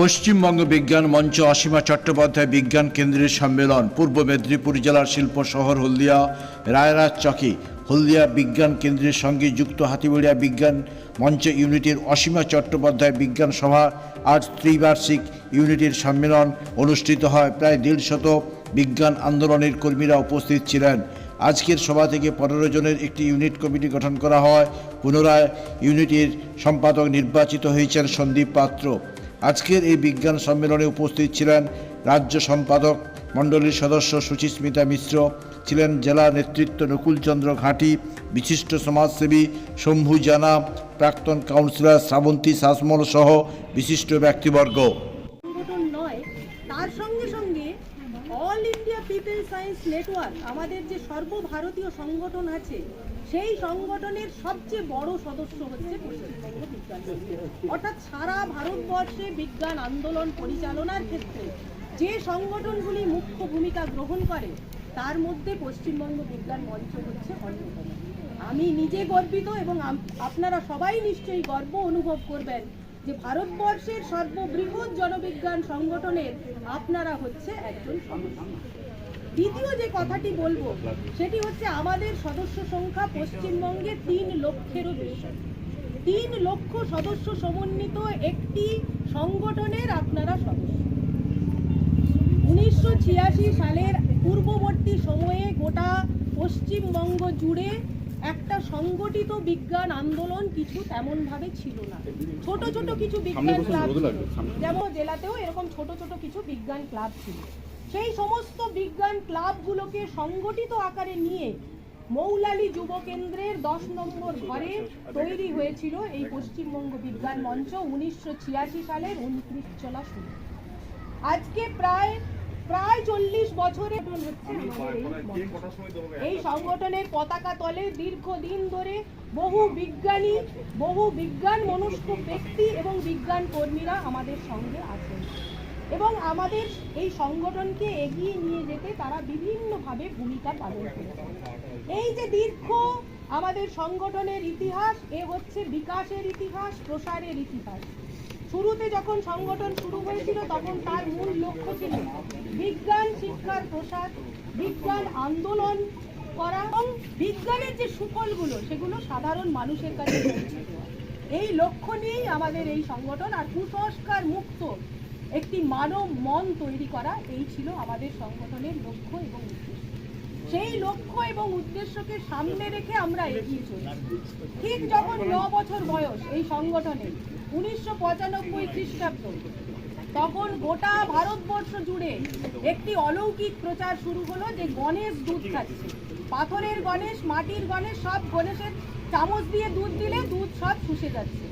পশ্চিমবঙ্গ বিজ্ঞান মঞ্চ অসীমা চট্টোপাধ্যায় বিজ্ঞান কেন্দ্রের সম্মেলন পূর্ব মেদিনীপুর জেলার শিল্প শহর হলদিয়া রায়রাজ চকে হলদিয়া বিজ্ঞান কেন্দ্রের সঙ্গে যুক্ত হাতিবাড়িয়া বিজ্ঞান মঞ্চ ইউনিটের অসীমা চট্টোপাধ্যায় বিজ্ঞান সভা আজ ত্রিবার্ষিক ইউনিটের সম্মেলন অনুষ্ঠিত হয়। প্রায় দেড়শত বিজ্ঞান আন্দোলনের কর্মীরা উপস্থিত ছিলেন। আজকের সভা থেকে পনেরো জনের একটি ইউনিট কমিটি গঠন করা হয়। পুনরায় ইউনিটের সম্পাদক নির্বাচিত হয়েছেন সন্দীপ পাত্র। আজকের এই বিজ্ঞান সম্মেলনে উপস্থিত ছিলেন রাজ্য সম্পাদক মণ্ডলীর সদস্য সুচিস্মিতা মিশ্র, ছিলেন জেলা নেতৃত্ব নকুলচন্দ্র ঘাঁটি, বিশিষ্ট সমাজসেবী শম্ভু জানা, প্রাক্তন কাউন্সিলর শ্রাবন্তী শাসমল সহ বিশিষ্ট ব্যক্তিবর্গ। সঙ্গে all India people science network আমাদের যে সর্বভারতীয় সংগঠন আছে সেই সংগঠনের সবচেয়ে বড় সদস্য হচ্ছে পশ্চিমবঙ্গ বিজ্ঞান। অর্থাৎ সারা ভারতবর্ষে বিজ্ঞান আন্দোলন পরিচালনার ক্ষেত্রে যে সংগঠনগুলি মুখ্য ভূমিকা গ্রহণ করে, তার মধ্যে পশ্চিমবঙ্গ বিজ্ঞান মঞ্চ হচ্ছে অন্যতম আমি নিজে গর্বিত এবং আপনারা সবাই নিশ্চয়ই গর্ব অনুভব করবেন যে ভারতবর্ষের সর্ববৃহৎ জনবিজ্ঞান সংগঠনের আপনারা হচ্ছে একজন সদস্য দ্বিতীয় যে কথাটি বলব সেটি হচ্ছে আমাদের সদস্য সংখ্যা পশ্চিমবঙ্গে তিন লক্ষেরও বেশি। তিন লক্ষ সদস্য সমন্বিত একটি সংগঠনের আপনারা সদস্য। উনিশশো ছিয়াশি সালের পূর্ববর্তী সময়ে গোটা পশ্চিমবঙ্গ জুড়ে একটা সংগঠিত বিজ্ঞান আন্দোলন কিছু তেমন ভাবে ছিল না। ছোট ছোট কিছু বিজ্ঞান ক্লাব ছিল। যেমন জেলাতেও এরকম ছোট ছোট কিছু বিজ্ঞান ক্লাব ছিল। সেই সমস্ত বিজ্ঞান ক্লাবগুলোকে সংগঠিত আকারে নিয়ে মৌলালী যুব কেন্দ্রের দশ নম্বর ঘরে তৈরি হয়েছিল এই পশ্চিমবঙ্গ বিজ্ঞান মঞ্চ উনিশশো ছিয়াশি সালের উনত্রিশ চলা শুরু। আজকে প্রায় প্রায় চল্লিশ বছরে এই সংগঠনের পতাকা তলে দীর্ঘদিন ধরে বহু বিজ্ঞানী, বহু বিজ্ঞান মনস্ক ব্যক্তি এবং বিজ্ঞান কর্মীরা আমাদের সঙ্গে আছেন। এবং আমাদের এই সংগঠনকে এগিয়ে নিয়ে যেতে তারা বিভিন্নভাবে ভূমিকা পালন করেছেন এই যে দীর্ঘ আমাদের সংগঠনের ইতিহাস, এ হচ্ছে বিকাশের ইতিহাস, প্রসারের ইতিহাস শুরুতে যখন সংগঠন শুরু হয়েছিল, তখন তার মূল লক্ষ্য ছিল বিজ্ঞান, শিক্ষার প্রসার, বিজ্ঞান আন্দোলন করা এবং বিজ্ঞানের যে সুফলগুলো, সেগুলো সাধারণ মানুষের কাছে পৌঁছে দেওয়া। এই লক্ষ্য নিয়েই আমাদের এই সংগঠন আর কুসংস্কার মুক্ত একটি মানব মন তৈরি করা, এই ছিল আমাদের সংগঠনের লক্ষ্য এবং উদ্দেশ্য। সেই লক্ষ্য এবং উদ্দেশ্যকে সামনে রেখে আমরা এগিয়ে চলি ঠিক যখন ন বছর বয়স এই সংগঠনে উনিশশো পঁচানব্বই খ্রিস্টাব্দ, তখন গোটা ভারতবর্ষ জুড়ে একটি অলৌকিক প্রচার শুরু হলো যে গণেশ দুধ খাচ্ছে। পাথরের গণেশ, মাটির গণেশ, সব গণেশের চামচ দিয়ে দুধ দিলে দুধ সব শুষে যাচ্ছে।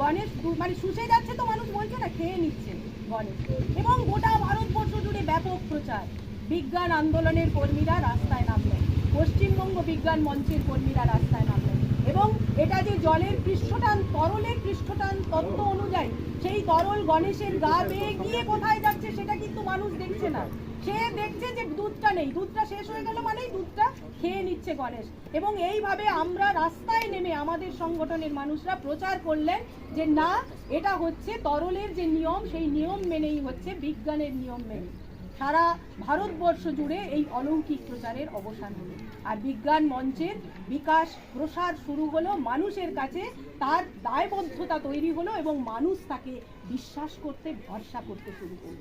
গণেশ মানে শুষে যাচ্ছে তো মানুষ বলছে না, খেয়ে নিচ্ছে। গণেশ এবং গোটা ভারতবর্ষ জুড়ে ব্যাপক প্রচার। বিজ্ঞান আন্দোলনের কর্মীরা রাস্তায় নামলেন। পশ্চিমবঙ্গ বিজ্ঞান মঞ্চের কর্মীরা রাস্তায় নামলেন। এবং এটা যে জলের পৃষ্ঠটান, তরলের পৃষ্ঠটান তত্ত্ব অনুযায়ী, সেই তরল গণেশের গা বেয়ে গিয়ে কোথায় যাচ্ছে সেটা কিন্তু মানুষ দেখছে না। সে দেখছে যে দুধটা নেই। দুধটা শেষ হয়ে গেল মানেই দুধটা খেয়ে নিচ্ছে গণেশ। এবং এইভাবে আমরা রাস্তায় আমাদের সংগঠনের মানুষরা প্রচার করলেন যে না এটা হচ্ছে তরলের যে নিয়ম সেই নিয়ম মেনেই হচ্ছে বিজ্ঞানের নিয়ম মেনে। সারা ভারতবর্ষ জুড়ে এই অলৌকিক প্রচারের অবসান হলো। আর বিজ্ঞান মঞ্চের বিকাশ প্রসার শুরু হলো মানুষের কাছে তার দায়বদ্ধতা তৈরি হলো এবং মানুষ তাকে বিশ্বাস করতে ভরসা করতে শুরু করল।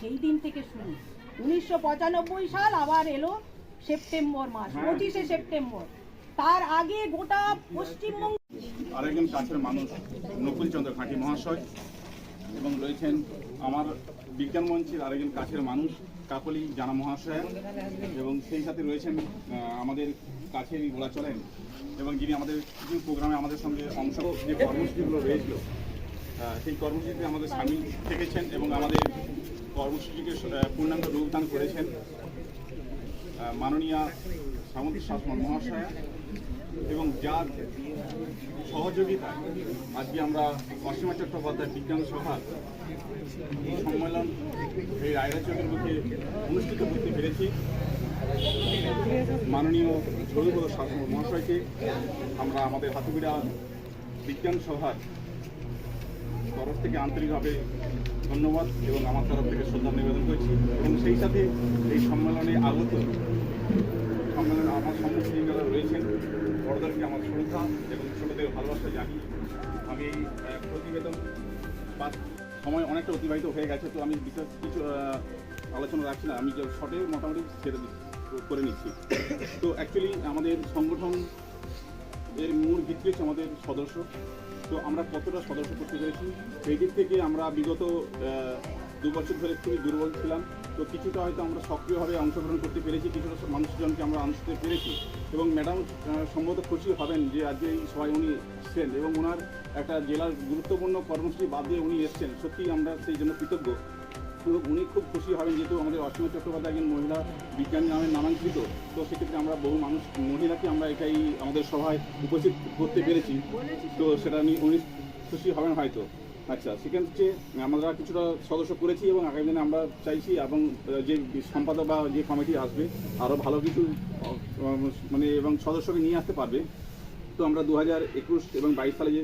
সেই দিন থেকে শুরু। উনিশশো পঁচানব্বই সাল আবার এলো সেপ্টেম্বর মাস পঁচিশে সেপ্টেম্বর। তার আগে গোটা পশ্চিমবঙ্গ আরেকজন কাছের মানুষ নকুল চন্দ্র ঘাঁটি মহাশয় এবং রয়েছেন আমার বিজ্ঞান মঞ্চের আরেকজন কাছের মানুষ কাকলি জানা মহাশয় এবং সেই সাথে রয়েছেন আমাদের কাছেরই বলা চলেন এবং যিনি আমাদের কিছু প্রোগ্রামে আমাদের সঙ্গে অংশ যে কর্মসূচিগুলো রয়েছিল সেই কর্মসূচিতে আমাদের সামিল থেকেছেন এবং আমাদের কর্মসূচিকে পূর্ণাঙ্গ রূপদান করেছেন। মাননীয়া সামন্তী শাসমল মহাশয়া এবং যার সহযোগিতায় আজকে আমরা অসীমা চট্টোপাধ্যায় বিজ্ঞান সভার এই সম্মেলন, এই রায়রাচকের মুখে অনুষ্ঠিত করতে পেরেছি। মাননীয় ঝড়ুপদ শাসন মহাশয়কে আমরা আমাদের হাতুবিড়া বিজ্ঞান সভার তরফ থেকে আন্তরিকভাবে ধন্যবাদ এবং আমার তরফ থেকে শ্রদ্ধা নিবেদন করছি। এবং সেই সাথে এই সম্মেলনে আগত সম্মেলনে আমার সম্মুখীন যারা রয়েছেন। বড়দেরকে আমার শ্রদ্ধা এবং ছোটদের ভালোবাসা জানিয়ে আমি প্রতিবেদন বা সময় অনেকটা অতিবাহিত হয়ে গেছে, তো আমি বিশেষ কিছু আলোচনা রাখছি না। আমি যে শর্টে মোটামুটি ছেড়ে করে নিচ্ছি। তো অ্যাকচুয়ালি আমাদের সংগঠন এর মূল ভিত্তি হচ্ছে আমাদের সদস্য। তো আমরা কতটা সদস্য করতে পেরেছি? সেই দিক থেকে আমরা বিগত দু বছর ধরে খুবই দুর্বল ছিলাম। তো কিছুটা হয়তো আমরা সক্রিয়ভাবে অংশগ্রহণ করতে পেরেছি, কিছুটা মানুষজনকে আমরা আনতে পেরেছি এবং ম্যাডাম সম্ভবত খুশি হবেন যে আজকে এই সবাই উনি এসছেন এবং ওনার একটা জেলার গুরুত্বপূর্ণ কর্মসূচি বাদ দিয়ে উনি এসছেন। সত্যিই আমরা সেই জন্য কৃতজ্ঞ। এবং উনি খুব খুশি হবেন যেহেতু আমাদের অসীমা চট্টোপাধ্যায় একজন মহিলা বিজ্ঞানী নামে নামাঙ্কিত। তো সেক্ষেত্রে আমরা বহু মানুষ, মহিলাকে আমরা এটাই আমাদের সভায় উপস্থিত করতে পেরেছি। তো সেটা উনি খুশি হবেন হয়তো। আচ্ছা সেখানে হচ্ছে আমরা কিছুটা সদস্য করেছি এবং আগামী দিনে আমরা চাইছি এবং যে সম্পাদক বা যে কমিটি আসবে আরও ভালো কিছু মানে এবং সদস্যকে নিয়ে আসতে পারবে। তো আমরা দু হাজার একুশ এবং বাইশ সালে যে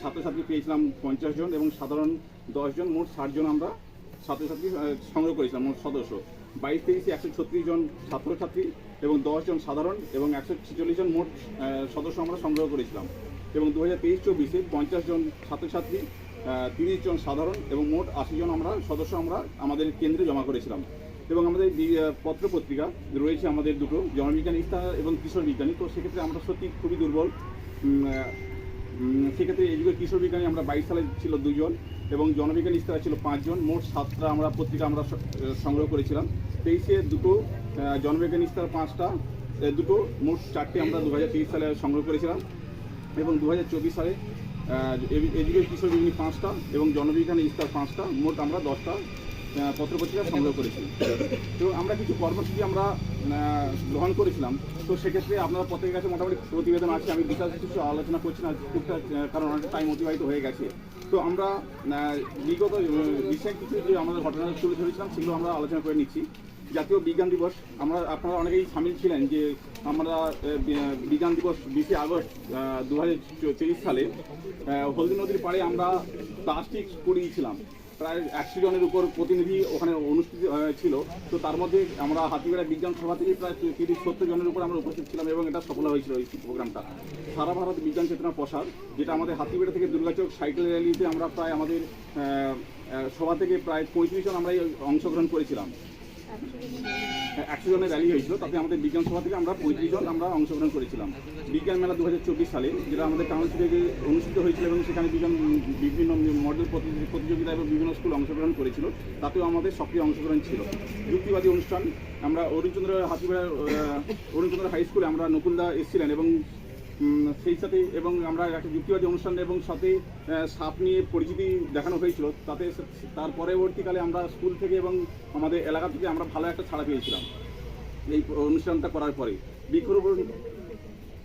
ছাত্রছাত্রী পেয়েছিলাম পঞ্চাশ জন এবং সাধারণ দশজন মোট ষাট জন আমরা ছাত্রছাত্রী সংগ্রহ করেছিলাম, মোট সদস্য। বাইশ তেইশে একশো ছত্রিশ জন ছাত্রছাত্রী এবং জন সাধারণ এবং একশো ছেচল্লিশ জন মোট সদস্য আমরা সংগ্রহ করেছিলাম। এবং দু হাজার তেইশ চব্বিশে পঞ্চাশ জন ছাত্রছাত্রী তিরিশ জন সাধারণ এবং মোট আশি জন আমরা সদস্য আমরা আমাদের কেন্দ্রে জমা করেছিলাম। এবং আমাদের আহ, পত্রপত্রিকা রয়েছে আমাদের দুটো জনবিজ্ঞান ইস্তাহার এবং কিশোর বিজ্ঞানী। তো সেক্ষেত্রে আমরা সত্যি খুবই দুর্বল। সেক্ষেত্রে এদিকে কিশোর বিজ্ঞানী আমরা বাইশ সালে ছিল দুজন এবং জনবিজ্ঞান ইস্তারা ছিল পাঁচজন। মোট সাতটা আমরা পত্রিকা আমরা সংগ্রহ করেছিলাম। তেইশে দুটো জনবিজ্ঞান ইস্তার পাঁচটা দুটো মোট চারটে আমরা দু হাজার তেইশ সালে সংগ্রহ করেছিলাম। এবং দু হাজার চব্বিশ সালে এদিকে কিশোর বিজ্ঞানী পাঁচটা এবং জনবিজ্ঞানী ইস্তার পাঁচটা, মোট আমরা দশটা পত্রপত্রিকা সংগ্রহ করেছি। তো আমরা কিছু কর্মসূচি আমরা গ্রহণ করেছিলাম। তো সেক্ষেত্রে আপনারা প্রত্যেকের কাছে মোটামুটি প্রতিবেদন আছে, আমি বিশাল কিছু আলোচনা করছি না, টুকটাক কারণ অনেকটা টাইম অতিবাহিত হয়ে গেছে। তো আমরা বিগত রিসেন্ট কিছু যে আমাদের ঘটনা তুলে ধরেছিলাম, সেগুলো আমরা আলোচনা করে নিচ্ছি। জাতীয় বিজ্ঞান দিবস, আমরা, আপনারা অনেকেই সামিল ছিলেন যে আমরা বিজ্ঞান দিবস বিশে আগস্ট দু হাজার তেইশ সালে হলদি নদীর পাড়ে আমরা প্লাস্টিক করিয়েছিলাম প্রায় একশো জনের উপর প্রতিনিধি ওখানে অনুষ্ঠিত ছিল। তো তার মধ্যে আমরা হাতিবেড়া বিজ্ঞান সভা থেকে প্রায় তিরিশ, সত্তর জনের উপর আমরা উপস্থিত ছিলাম এবং এটা সফল হয়েছিল এই প্রোগ্রামটা। সারা ভারত বিজ্ঞান চেতনা প্রসার, যেটা আমাদের হাতিবেড়া থেকে দুর্গাচক সাইকেল র্যালিতে আমরা প্রায় আমাদের সভা থেকে প্রায় পঁয়ত্রিশ জন আমরা অংশগ্রহণ করেছিলাম। একশো জনের র্যালি হয়েছিল, তাতে আমাদের বিজ্ঞান সভা থেকে আমরা পঁয়ত্রিশ জন আমরা অংশগ্রহণ করেছিলাম। বিজ্ঞান মেলা দু হাজার চব্বিশ সালে, যেটা আমাদের কাউন্সিল থেকে অনুষ্ঠিত হয়েছিল এবং সেখানে বিজ্ঞান বিভিন্ন মডেল প্রতি- প্রতিযোগিতা এবং বিভিন্ন স্কুল অংশগ্রহণ করেছিল, তাতেও আমাদের সক্রিয় অংশগ্রহণ ছিল। যুক্তিবাদী অনুষ্ঠান, আমরা অরুণচন্দ্র হাতিবেড়া অরুণচন্দ্র হাই স্কুলে আমরা নকুলদা এসেছিলেন এবং সেই সাথে এবং আমরা একটা যুক্তিবাদী অনুষ্ঠান এবং সাথে সাপ নিয়ে পরিচিতি দেখানো হয়েছিল। তাতে তার পরবর্তীকালে আমরা স্কুল থেকে এবং আমাদের এলাকা থেকে আমরা ভালো একটা ছাড়া পেয়েছিলাম। এই অনুষ্ঠানটা করার পরে। বৃক্ষরোপণ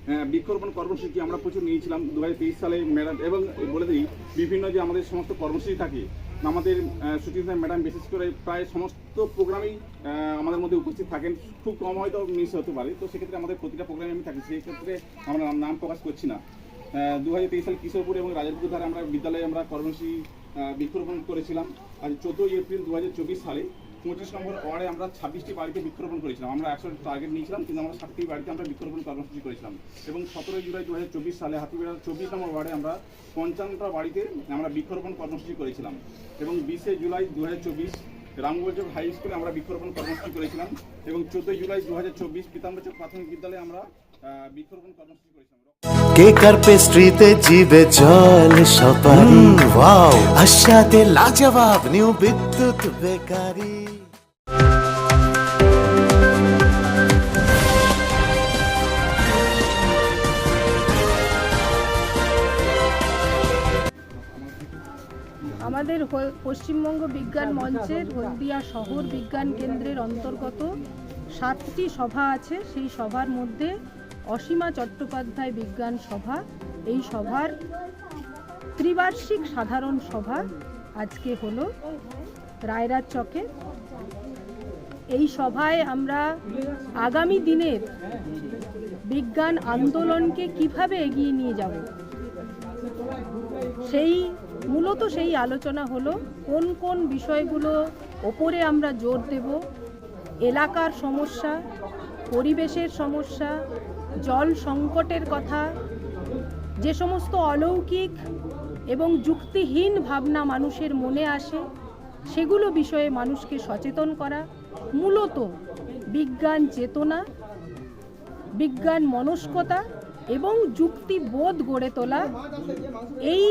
হ্যাঁ, বৃক্ষরোপণ কর্মসূচি আমরা প্রচুর নিয়েছিলাম। দু হাজার তেইশ সালে ম্যাডাম এবং বলে দিই বিভিন্ন যে আমাদের সমস্ত কর্মসূচি থাকে আমাদের সুচিন স্যার ম্যাডাম বিশেষ করে প্রায় সমস্ত প্রোগ্রামেই আমাদের মধ্যে উপস্থিত থাকেন। খুব কম হয়তো মিস হতে পারে। তো সেক্ষেত্রে আমাদের প্রতিটা প্রোগ্রামে আমি থাকি। সেই ক্ষেত্রে আমরা নাম- প্রকাশ করছি না। দু হাজার তেইশ সাল কিশোরপুর এবং রাজারপুর ধারে আমরা বিদ্যালয়ে আমরা কর্মসূচি বৃক্ষরোপণ করেছিলাম। আজ চোদ্দোই এপ্রিল দু হাজার চব্বিশ সালে পঁচিশ নম্বর ওয়ার্ডে আমরা ছাব্বিশটি বাড়িতে বৃক্ষরোপণ করেছিলাম। আমরা একশো টার্গেট নিয়েছিলাম, কিন্তু আমরা ষাটটি বাড়িতে আমরা বৃক্ষরোপণ কর্মসূচি করেছিলাম। এবং সতেরোই জুলাই দু হাজার চব্বিশ সালে হাতিবেড়ার চব্বিশ নম্বর ওয়ার্ডে আমরা পঞ্চান্নটা বাড়িতে আমরা বৃক্ষরোপণ কর্মসূচি করেছিলাম। এবং বিশে জুলাই দু হাজার চব্বিশ হাই স্কুলে আমরা বৃক্ষরোপণ কর্মসূচি করেছিলাম। এবং চোদ্দোই জুলাই দু হাজার চব্বিশ পিতাম্বচক প্রাথমিক বিদ্যালয়ে আমরা বৃক্ষরোপণ কর্মসূচি করেছিলাম। কেকার পেস্ট্রিতে জিবে জল সপারি? ওয়াও। আশাতে লাজবাব নিউ বিদ্যুৎ বেকারি। আমাদের পশ্চিমবঙ্গ বিজ্ঞান মঞ্চের হলদিয়া শহর বিজ্ঞান কেন্দ্রের অন্তর্গত সাতটি সভা আছে। সেই সভার মধ্যে অসীমা চট্টোপাধ্যায় বিজ্ঞান সভা। এই সভার ত্রিবার্ষিক সাধারণ সভা আজকে হলো রায়রাজ চকে এই সভায় আমরা আগামী দিনের বিজ্ঞান আন্দোলনকে কীভাবে এগিয়ে নিয়ে যাব, সেই মূলত সেই আলোচনা হলো কোন কোন বিষয়গুলো ওপরে আমরা জোর দেব, এলাকার সমস্যা, পরিবেশের সমস্যা জল সংকটের কথা, যে সমস্ত অলৌকিক এবং যুক্তিহীন ভাবনা মানুষের মনে আসে, সেগুলো বিষয়ে মানুষকে সচেতন করা মূলত বিজ্ঞান চেতনা, বিজ্ঞান মনস্কতা এবং যুক্তিবোধ গড়ে তোলা। এই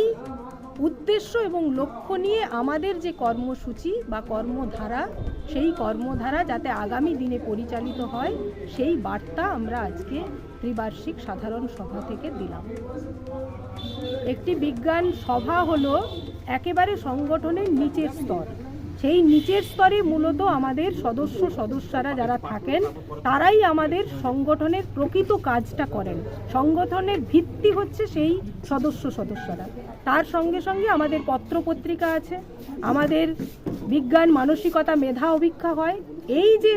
উদ্দেশ্য এবং লক্ষ্য নিয়ে আমাদের যে কর্মসূচি বা কর্মধারা, সেই কর্মধারা যাতে আগামী দিনে পরিচালিত হয়, সেই বার্তা আমরা আজকে ত্রিবার্ষিক সাধারণ সভা থেকে দিলাম। একটি বিজ্ঞান সভা হলো একেবারে সংগঠনের নিচের স্তর। সেই নিচের স্তরে মূলত আমাদের সদস্য সদস্যরা যারা থাকেন, তারাই আমাদের সংগঠনের প্রকৃত কাজটা করেন। সংগঠনের ভিত্তি হচ্ছে সেই সদস্য সদস্যরা। তার সঙ্গে সঙ্গে আমাদের পত্রপত্রিকা আছে, আমাদের বিজ্ঞান, মানসিকতা, মেধা অভীক্ষা হয়। এই যে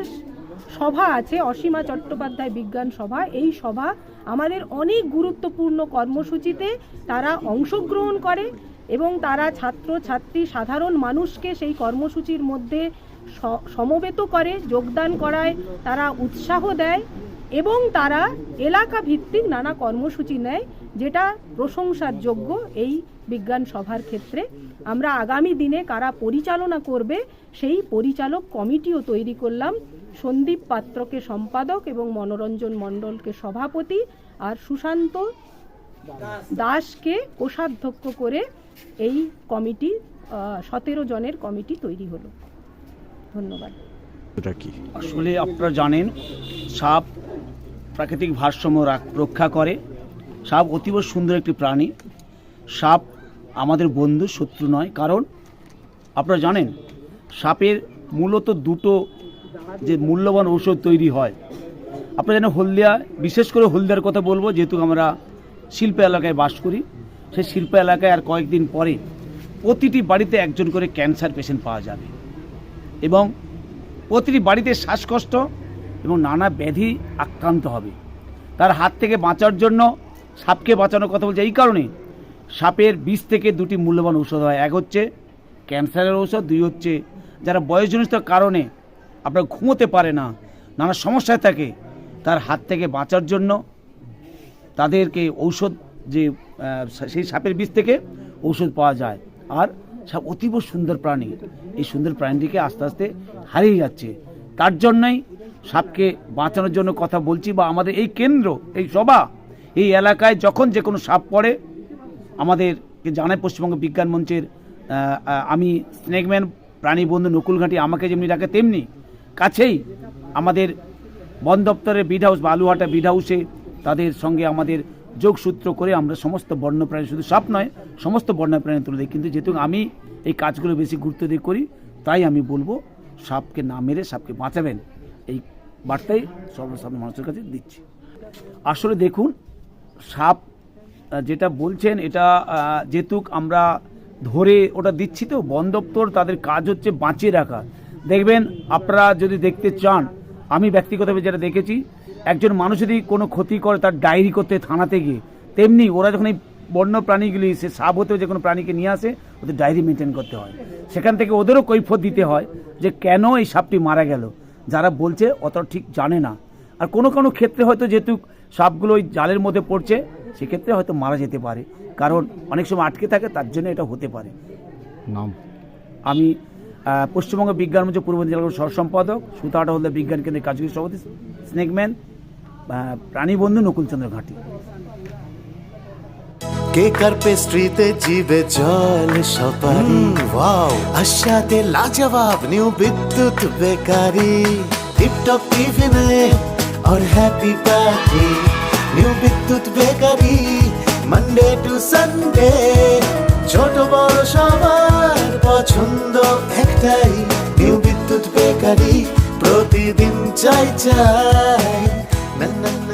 সভা আছে, অসীমা চট্টোপাধ্যায় বিজ্ঞান সভা, এই সভা আমাদের অনেক গুরুত্বপূর্ণ কর্মসূচিতে তারা অংশগ্রহণ করে। এবং তারা ছাত্র, ছাত্রী, সাধারণ মানুষকে সেই কর্মসূচির মধ্যে সমবেত করে, যোগদান করায় তারা উৎসাহ দেয় এবং তারা এলাকা ভিত্তিক নানা কর্মসূচি নেয় যেটা প্রশংসার যোগ্য এই বিজ্ঞান সভার ক্ষেত্রে। আমরা আগামী দিনে কারা পরিচালনা করবে, সেই পরিচালক কমিটিও তৈরি করলাম। সন্দীপ পাত্রকে সম্পাদক এবং মনোরঞ্জন মণ্ডলকে সভাপতি আর সুশান্ত দাসকে কোষাধ্যক্ষ করে এই কমিটি সতেরো জনের কমিটি তৈরি হলো। ধন্যবাদ। এটা কি? আসলে আপনারা জানেন সাপ প্রাকৃতিক ভারসাম্য রাখ- রক্ষা করে। সাপ অতীব সুন্দর একটি প্রাণী। সাপ আমাদের বন্ধু শত্রু নয়। কারণ আপনারা জানেন সাপের মূলত দুটো যে মূল্যবান ঔষধ তৈরি হয়। আপনারা জানেন হলদিয়া বিশেষ করে হলদিয়ার কথা বলব যেহেতু আমরা শিল্প এলাকায় বাস করি। সেই শিল্প এলাকায় আর কয়েকদিন পরে প্রতিটি বাড়িতে একজন করে ক্যান্সার পেশেন্ট পাওয়া যাবে। এবং প্রতিটি বাড়িতে শ্বাসকষ্ট এবং নানা ব্যাধি আক্রান্ত হবে। তার হাত থেকে বাঁচার জন্য সাপকে বাঁচানোর কথা বলছে। এই কারণে সাপের বিষ থেকে দুটি মূল্যবান ঔষধ হয়। এক হচ্ছে ক্যান্সারের ঔষধ, দুই হচ্ছে যারা বয়সজনিত কারণে আপনার ঘুমোতে পারে না, নানা সমস্যায় থাকে, তার হাত থেকে বাঁচার জন্য তাদেরকে ঔষধ যে সেই সাপের বিষ থেকে ঔষধ পাওয়া যায়। আর সাপ অতীব সুন্দর প্রাণী। এই সুন্দর প্রাণীটিকে আস্তে আস্তে হারিয়ে যাচ্ছে। তার জন্যই সাপকে বাঁচানোর জন্য কথা বলছি বা আমাদের এই কেন্দ্র, এই সভা, এই এলাকায় যখন যে কোনো সাপ পড়ে, আমাদেরকে জানায় পশ্চিমবঙ্গ বিজ্ঞান মঞ্চের আমি স্নেকম্যান, প্রাণী বন্ধু নকুলঘাটি আমাকে যেমনি ডাকে তেমনি কাছেই আমাদের বন দপ্তরের বিড হাউস বা আলুহাটা বিড হাউসে তাদের সঙ্গে আমাদের যোগসূত্র করে আমরা সমস্ত বন্যপ্রাণী, শুধু সাপ নয়, সমস্ত বন্যপ্রাণী তুলে দিই। কিন্তু যেহেতু আমি এই কাজগুলো বেশি গুরুত্ব দিয়ে করি, তাই আমি বলব সাপকে না মেরে সাপকে বাঁচাবেন। এই বার্তাই সর্বসাধারণ মানুষের কাছে দিচ্ছি। আসলে দেখুন, সাপ যেটা বলছেন, এটা যেহেতু আমরা ধরে ওটা দিচ্ছি তো, বন দপ্তর তাদের কাজ হচ্ছে বাঁচিয়ে রাখা। দেখবেন, আপনারা যদি দেখতে চান, আমি ব্যক্তিগতভাবে যেটা দেখেছি একজন মানুষ যদি কোনো ক্ষতি করে তার ডায়েরি করতে থানাতে গিয়ে তেমনি ওরা যখন এই বন্য প্রাণীগুলি সে সাপ হতেও যে কোনো প্রাণীকে নিয়ে আসে ওদের ডায়েরি মেনটেন করতে হয়। সেখান থেকে ওদেরও কৈফত দিতে হয় যে কেন এই সাপটি মারা গেল। যারা বলছে অত ঠিক জানে না। আর কোনো কোনো ক্ষেত্রে হয়তো যেহেতু সাপগুলো ওই জালের মধ্যে পড়ছে সেক্ষেত্রে হয়তো মারা যেতে পারে। কারণ অনেক সময় আটকে থাকে তার জন্য এটা হতে পারে। নাম? আমি পশ্চিমবঙ্গ বিজ্ঞান মঞ্চ পূর্ব জেলার সহ সম্পাদক সুতাহাটা হলদে বিজ্ঞান কেন্দ্রের কার্যকরী সভাপতি স্নেকম্যান প্রাণীবন্ধু নকুলচন্দ্র ঘাটি কেকার পেস্ট্রিতে জিবে জল সপারি ওয়াও আশাতে লাজবাব নিউ বিদ্যুৎ বেকারি টিপটপ টিফিনে और happy party new Bidyut bakery Monday to Sunday ছোট বড় সবার পছন্দ একটাই নিউ বিদ্যুৎ বেকারি প্রতিদিন চাই চাই 能，能，能。